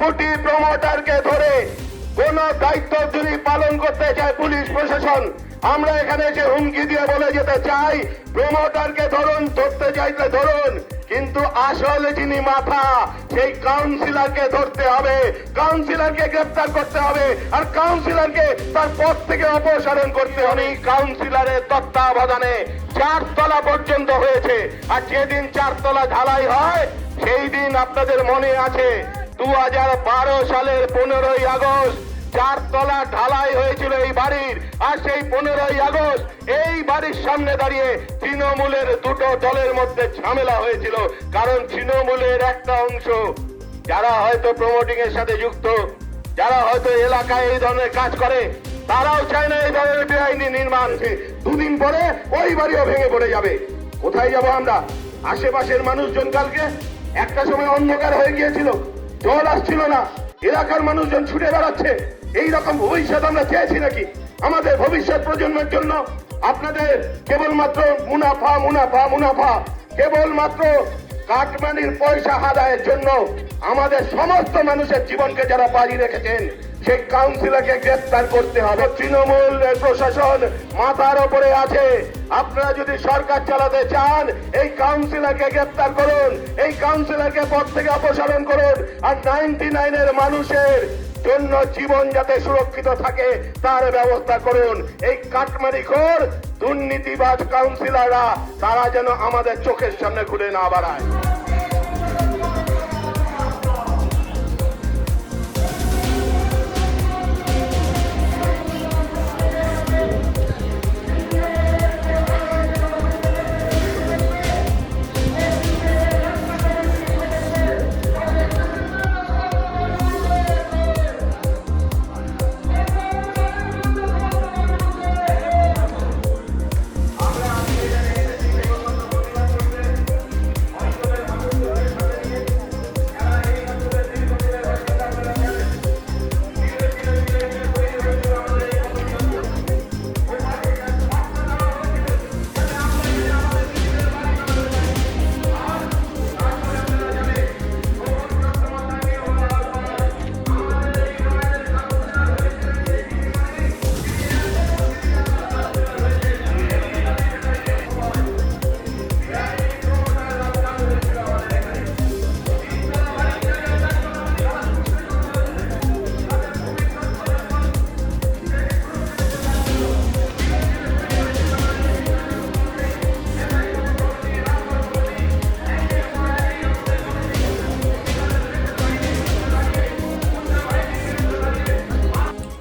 ফুটি প্রমোটারকে ধরে কোন দায়িত্ব যদি পালন করতে চায় পুলিশ প্রশাসন, আমরা এখানে এসে হুমকি দিয়ে বলে যেতে চাই প্রমোটারকে ধরুন, ধরতে চাইতে ধরুন, কিন্তু আসলে যিনি মাথা, সেই কাউন্সিলরকে ধরতে হবে কাউন্সিলরকে গ্রেপ্তার করতে হবে, আর কাউন্সিলরকে তার পদ থেকে অপসারণ করতে হবে। কাউন্সিলরের তত্ত্বাবধানে চারতলা পর্যন্ত হয়েছে, আর যেদিন চারতলা ঢালাই হয়, সেই দিন আপনাদের মনে আছে দু হাজার বারো সালের পনেরোই আগস্ট চারতলা ঢালাই হয়েছিল এই বাড়ির। আর সেই পনেরোই আগস্ট এই বাড়ির সামনে দাঁড়িয়ে তৃণমূলের দুটো দলের মধ্যে ঝামেলা হয়েছিল। কারণ তৃণমূলের একটা অংশ, যারা হয়তো প্রমোটিং এর সাথে যুক্ত, যারা হয়তো এলাকায় এই ধরনের কাজ করে, তারাও চায় না এই ধরনের বেআইনি নির্মাণ। দুদিন পরে ওই বাড়িও ভেঙে পড়ে যাবে। কোথায় যাব আমরা? আশেপাশের মানুষজন কালকে একটা সময় অন্ধকার হয়ে গিয়েছিল। জল আসছিল না। এলাকার মানুষজন ছুটে বেড়াচ্ছে। এই রকম ভবিষ্যৎ আমরা চেয়েছি নাকি? আমাদের ভবিষ্যৎ প্রজন্মের জন্য আপনাদের কেবলমাত্র মুনাফা মুনাফা মুনাফা, কেবলমাত্র কাটমানির পয়সা আদায়ের জন্য আমাদের সমস্ত মানুষের জীবনকে যারা বাজি রেখেছেন, সেই কাউন্সিলরকে গ্রেফতার করতে হবে। তৃণমূল প্রশাসন মাথার ওপরে আছে। আপনারা যদি সরকার চালাতে চান, এই কাউন্সিলরকে গ্রেফতার করুন, এই কাউন্সিলরকে পদ থেকে অপসারণ করুন, আর নাইনটি নাইনের মানুষের জন্য জীবন যাতে সুরক্ষিত থাকে, তার ব্যবস্থা করুন। এই কাটমারি খোর, দুর্নীতিবাজ কাউন্সিলররা তারা যেন আমাদের চোখের সামনে ঘুরে না বাড়ায়